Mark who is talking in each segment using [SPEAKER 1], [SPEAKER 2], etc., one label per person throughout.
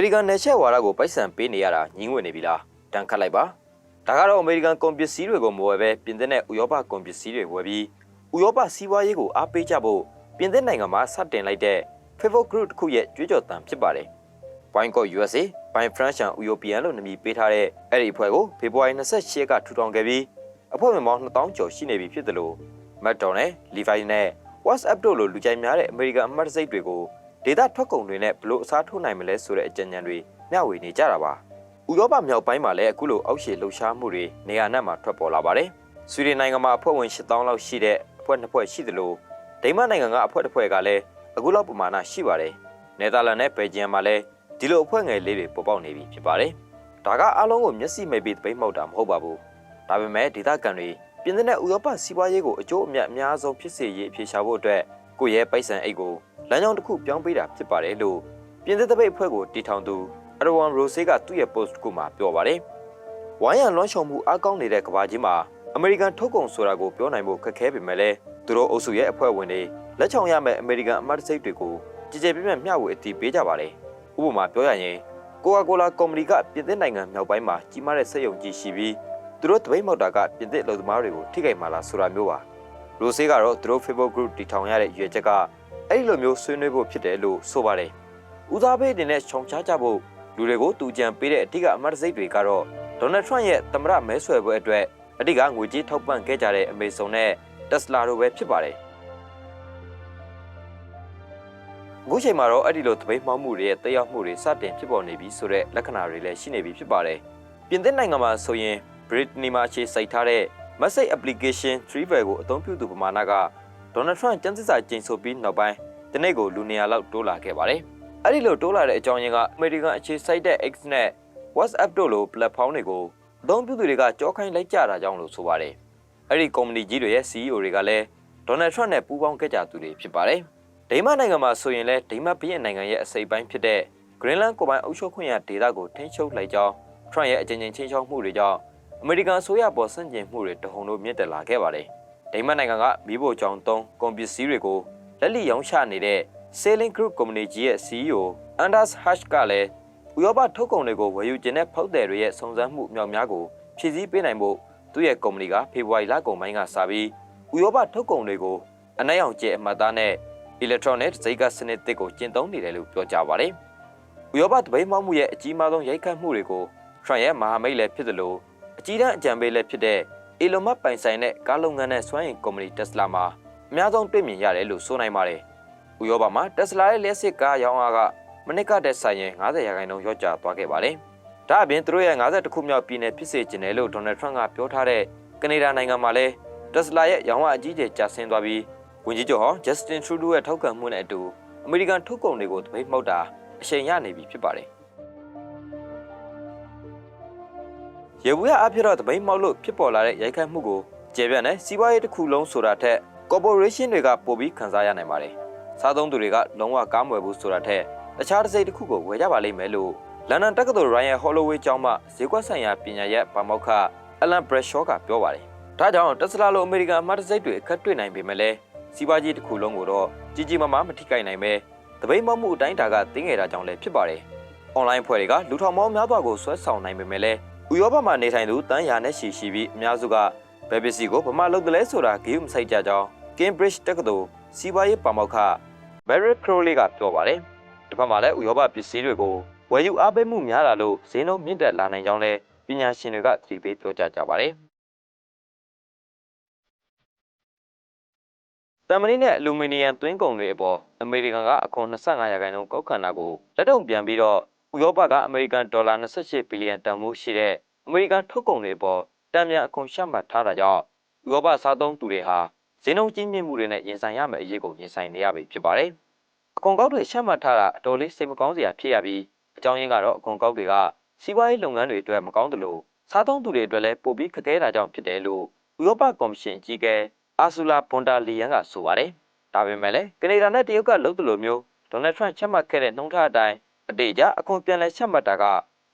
[SPEAKER 1] အမေရိကန်နယ်ချက်ဝါဒကိုပိုက်ဆံပေးနေရတာညှင်းငွေနေပြီလားတန်ခတ်လိုက်ပါဒါကတော့အမေရိကန်ကွန်ပစ္စည်းတွေကိုမဝယ်ပဲပြင်သစ်နဲ့ဥရောပကွန်ပစ္စည်းတွေဝယ်ပြီးဥရောပစီးပွားရေးကိုအားပေးကြဖို့ပြင်သစ်နိုင်ငံမှာစတင်လိုက်တဲ့ Favor Group တစ်ခုရဲ့ကြွေးကြော်သံဖြစ်ပါတယ် Boycott USA by France and European လို့နာမည်ပေးထားတဲ့အဲ့ဒီအဖွဲ့ကိုဖေဖော်ဝါရီ28ရက်ကထူထောင်ခဲ့ပြီးအဖွဲ့ဝင်ပေါင်း2000ကျော်ရှိနေပြီဖြစ်တယ်လို့ McDonald, Levi နဲ့ WhatsApp တို့လိုလူကြိုက်များတဲ့အမေရိကန်အမှတ်တံဆိပ်တွေကို ဒေတာထွက်ကုန်တွေနဲ့ဘလို့အစားထိုးနိုင်မလဲဆိုတဲ့အကြံဉာဏ်တွေမျှဝေနေကြတာပါ။ဥရောပမြောက်ပိုင်းမှာလည်းအခုလိုအောက်ခြေလှုပ်ရှားမှုတွေနေရာနဲ့မှာထွက်ပေါ်လာပါတယ်။ဆွီဒင်နိုင်ငံမှာအဖွဲ့ဝင်8000လောက်ရှိတဲ့အဖွဲ့နှစ်ဖွဲ့ရှိသလိုဒိန်းမတ်နိုင်ငံကအဖွဲ့တစ်ဖွဲ့ကလည်းအခုလောက်ပမာဏရှိပါတယ်။နယ်သာလန်နဲ့ဘယ်လ်ဂျီယံမှာလည်းဒီလိုအဖွဲ့ငယ်လေးတွေပေါ်ပေါက်နေပြီဖြစ်ပါတယ်။ဒါကအလုံးကိုမျက်စိမိတ်ပြီးတပိတ်မှောက်တာမဟုတ်ပါဘူး။ဒါပေမဲ့ဒေသခံတွေပြင်သစ်နဲ့ဥရောပစီးပွားရေးကိုအကျိုးအမြတ်အများဆုံးဖြစ်စေရေးအဖြေရှာဖို့အတွက်ကိုယ့်ရဲ့ပိုက်ဆံအိတ်ကို လမ်းကြောင်းတစ်ခုပြောင်းပေးတာဖြစ်ပါတယ်လို့ပြင်သစ်တပိတ်အဖွဲ့ကိုတီထောင်သူအရဝန်ရိုဆေးကသူ့ရဲ့ post တစ်ခုမှာပြောပါတယ်။ဝိုင်းရံလွှမ်းခြုံမှုအကောင်းနေတဲ့ကမ္ဘာကြီးမှာအမေရိကန်ထုတ်ကုန်ဆိုတာကိုပြောနိုင်ဖို့ခက်ခဲပေမဲ့လည်းသူတို့အုပ်စုရဲ့အဖွဲ့ဝင်တွေလက်ချောင်ရမယ့်အမေရိကန်အမတ်တစိတ်တွေကိုကြည်ကြဲပြည့်ပြည့်မျှဝေအတည်ပေးကြပါတယ်။ဥပမာပြောရရင်ကိုကာကိုလာကုမ္ပဏီကပြင်သစ်နိုင်ငံမြောက်ပိုင်းမှာကြီးမားတဲ့စက်ရုံကြီးရှိပြီးသူတို့တပိတ်မောက်တာကပြင်သစ်လူသမားတွေကိုထိခိုက်မှာလားဆိုတာမျိုးပါ။ရိုဆေးကတော့သူတို့ Facebook group တီထောင်ရတဲ့ရွေချက်က အဲ့ဒီလိုမျိုးဆွေးနွေးဖို့ဖြစ်တယ်လို့ဆိုပါတယ်။ဦးစားပေးတင်တဲ့ခြုံချကြဖို့လူတွေကိုတူကြံပေးတဲ့အထက်ကအမတ်တစိတ်တွေကတော့ဒေါ်နယ်ထရန့်ရဲ့သမရမဲဆွယ်ပွဲအတွက်အတိကငွေကြေးထောက်ပံ့ခဲ့ကြတဲ့အမေဇုန်နဲ့တက်စလာတို့ပဲဖြစ်ပါတယ်။အခုချိန်မှာတော့အဲ့ဒီလိုသပိတ်မှောက်မှုတွေရဲ့တက်ရောက်မှုတွေစတင်ဖြစ်ပေါ်နေပြီဆိုတဲ့လက္ခဏာတွေလည်းရှိနေပြီဖြစ်ပါတယ်။ပြင်သစ်နိုင်ငံမှာဆိုရင် Britney မှာအခြေစိုက်ထားတဲ့ Message Application Trivel ကိုအသုံးပြုသူပမာဏက ဒေါ်နယ်ထရန့်ကျန်းစစ်စာကျိန်ဆိုပြီးနောက်ပိုင်းဒီနေ့ကိုလူနေရာလောက်တိုးလာခဲ့ပါတယ်။အဲ့ဒီလိုတိုးလာတဲ့အကြောင်းရင်းကအမေရိကန်အခြေစိုက်တဲ့ X နဲ့ WhatsApp တို့လို platform တွေကိုအသုံးပြုသူတွေကကြောခိုင်းလိုက်ကြတာကြောင့်လို့ဆိုပါတယ်။အဲ့ဒီကုမ္ပဏီကြီးတွေရဲ့ CEO တွေကလည်းဒေါ်နယ်ထရန့်နဲ့ပူးပေါင်းခဲ့ကြသူတွေဖြစ်ပါတယ်။ဒိန်းမတ်နိုင်ငံမှာဆိုရင်လည်းဒိန်းမတ်ပြည်နိုင်ငံရဲ့အစိပ်ပိုင်းဖြစ်တဲ့ Greenland ကိုပိုင်အုပ်ချုပ်ခွင့်ရဒေသကိုထိန်းချုပ်လိုက်ကြောင်းထရန့်ရဲ့အကြိမ်ကြိမ်ချင်းချောင်းမှုတွေကြောင့်အမေရိကန်အစိုးရပေါ်ဆန့်ကျင်မှုတွေတဟုန်တို့မြင့်တက်လာခဲ့ပါတယ်။ ဒိန်းမတ်နိုင်ငံကမီးဖိုချောင်သုံးကွန်ပစ္စည်းတွေကိုလက်လီရောင်းချနေတဲ့ Sailing Group ကုမ္ပဏီကြီးရဲ့ CEO Anders Hash ကလည်းဥရောပထုတ်ကုန်တွေကိုဝယ်ယူခြင်းနဲ့ဖောက်သည်တွေရဲ့စုံစမ်းမှုအမြောက်များကိုဖြည့်ဆည်းပေးနိုင်ဖို့သူ့ရဲ့ကုမ္ပဏီကဖေဖော်ဝါရီလကုန်ပိုင်းကစပြီးဥရောပထုတ်ကုန်တွေကိုအနက်ရောင်ကျဲအမှတ်သားနဲ့ electronic စိတ်ကစနစ်တစ်ကိုကျင့်သုံးနေတယ်လို့ပြောကြားပါတယ်။ဥရောပတပိတ်မှောက်မှုရဲ့အကြီးမားဆုံးရိုက်ခတ်မှုတွေကိုထရန့်ရဲ့မဟာမိတ်လည်းဖြစ်သလိုအကြီးတန်းအကြံပေးလည်းဖြစ်တဲ့ Elon Musk ပိုင်ဆိုင်တဲ့ကားလုပ်ငန်းနဲ့စွမ်းအင်ကုမ္ပဏီ Tesla မှာအများဆုံးတွေ့မြင်ရတယ်လို့ဆိုနိုင်ပါတယ်။ဥရောပမှာ Tesla ရဲ့လက်စစ်ကားရောင်းအားကမနစ်ကတည်းဆိုင်ရင်90ရာခိုင်နှုန်းလျော့ကျသွားခဲ့ပါတယ်။ဒါအပြင်သူတို့ရဲ့50ခုမြောက်ပြည်နယ်ဖြစ်စေချင်တယ်လို့ Donald Trump ကပြောထားတဲ့ကနေဒါနိုင်ငံမှာလည်း Tesla ရဲ့ရောင်းအားအကြီးကျယ်ကျဆင်းသွားပြီးဝန်ကြီးချုပ်ဟောင်း Justin Trudeau ရဲ့ထောက်ခံမှုနဲ့အတူအမေရိကန်ထုတ်ကုန်တွေကိုတပိတ်မှောက်တာအရှိန်ရနေပြီဖြစ်ပါတယ်။ ရေဘူးရအဖြစ်တော့တပိတ်မှောက်လို့ဖြစ်ပေါ်လာတဲ့ရိုက်ခတ်မှုကိုကျေပြန့်တဲ့စီးပွားရေးတစ်ခုလုံးဆိုတာထက် corporation တွေကပိုပြီးခံစားရနိုင်ပါတယ်။စားသုံးသူတွေကလုံးဝကားမွယ်ဘူးဆိုတာထက်တခြားတစ်စိတ်တစ်ခုကိုဝယ်ကြပါလိမ့်မယ်လို့လန်ဒန်တက္ကသိုလ် Ryan Holloway ကျောင်းမှဈေးကွက်ဆိုင်ရာပညာရပ်ပါမောက္ခ Alan Bradshaw ကပြောပါတယ်။ဒါကြောင့်တက်စလာလိုအမေရိကန်အမှားတစိတ်တွေအခက်တွေ့နိုင်ပေမဲ့လည်းစီးပွားရေးတစ်ခုလုံးကိုတော့ကြီးကြီးမားမားမထိခိုက်နိုင်ပဲတပိတ်မောက်မှုအတိုင်းတာကတင်းငယ်တာကြောင့်လည်းဖြစ်ပါတယ်။ online ဖွဲ့တွေကလူထောင်ပေါင်းများစွာကိုဆွဲဆောင်နိုင်ပေမဲ့လည်း ဥရောပမှာနေထိုင်သူတန်းရာနဲ့ရှီရှိပြီးအများစုကဘယ်ပစ္စည်းကိုဗမာလုပ်တယ်လဲဆိုတာဂရုမစိုက်ကြကြောင်း Cambridge တက္ကသိုလ်စီးပွားရေးပါမောက္ခ Barry Crowley ကပြောပါတယ်။တစ်ဖက်မှာလည်းဥရောပပစ္စည်းတွေကိုဝယ်ယူအားပေးမှုများလာလို့ဈေးနှုန်းမြင့်တက်လာနိုင်ကြောင်းလည်းပညာရှင်တွေကသတိပေးပြောကြားကြပါတယ်။တမန်နီနဲ့အလူမီနီယံသွင်းကုန်တွေအပေါ်အမေရိကန်ကအခွန်25ရာခိုင်နှုန်းကောက်ခံတာကိုလက်တုံပြန်ပြီးတော့ ဥရောပကအမေရိကန်ဒေါ်လာ28ဘီလီယံတန်ဖိုးရှိတဲ့အမေရိကန်ထုတ်ကုန်တွေအပေါ်တန်ပြန်အခွန်ရှမှတ်ထားတာကြောင့်ဥရောပစားသုံးသူတွေဟာဈေးနှုန်းကြီးမြင့်မှုတွေနဲ့ရင်ဆိုင်ရမယ့်အရေးကိုရင်ဆိုင်နေရပြီဖြစ်ပါတယ်။အခွန်ကောက်တွေရှမှတ်ထားတာအတော်လေးစိတ်မကောင်းစရာဖြစ်ရပြီးအကြောင်းရင်းကတော့အခွန်ကောက်တွေကစီးပွားရေးလုပ်ငန်းတွေအတွက်မကောင်းသလိုစားသုံးသူတွေအတွက်လည်းပိုပြီးခက်ခဲတာကြောင့်ဖြစ်တယ်လို့ဥရောပကော်မရှင်ကြီးကဲအာဆူလာဘွန်တာလီယန်ကဆိုပါတယ်။ဒါပေမဲ့လည်းကနေဒါနဲ့တရုတ်ကလုပ်သလိုမျိုးဒေါ်နယ်ထရန့်ချမှတ်ခဲ့တဲ့နှုံးထားအတိုင်း အတေကြအခွန်ပြန်လဲချမှတ်တာက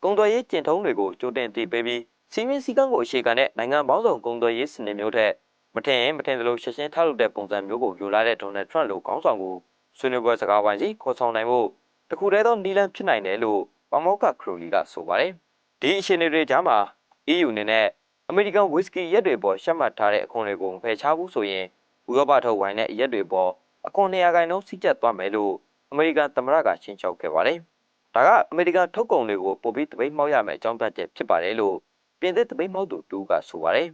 [SPEAKER 1] ကုန်သွယ်ရေးကျင့်ထုံးတွေကိုကြိုတင်တည်ပေးပြီးစီမင်းစည်းကမ်းကိုအခြေခံတဲ့နိုင်ငံပေါင်းစုံကုန်သွယ်ရေးစနစ်မျိုးထက်မထင်ရင်မထင်သလိုရှင်းရှင်းထားလုပ်တဲ့ပုံစံမျိုးကိုယူလာတဲ့ဒေါ်နယ်ထရန့်လိုခေါင်းဆောင်ကိုဆွေးနွေးပွဲစကားဝိုင်းစီခေါ်ဆောင်နိုင်ဖို့တခုတည်းသောနီလန်ဖြစ်နိုင်တယ်လို့ပမောက္ခခရိုလီကဆိုပါတယ်ဒီအခြေအနေတွေကြားမှာ EU အနေနဲ့အမေရိကန်ဝီစကီရက်တွေပေါ်ရှက်မှတ်ထားတဲ့အခွန်တွေကိုဖယ်ရှားဘူးဆိုရင်ဥရောပထုတ်ဝိုင်းတဲ့ရက်တွေပေါ်အခွန်200ခန့်နှုန်းစိကျက်သွားမယ်လို့အမေရိကန်သမ္မတကရှင်းချောက်ခဲ့ပါတယ် ဒါကအမေရိကန်ထုတ်ကုန်တွေကိုပို့ပြီးတပိတ်မှောက်ရမယ်အကြောင်းပြချက်ဖြစ်ပါတယ်လို့ပြင်သစ်တပိတ်မှောက်သူတူကဆိုပါတယ်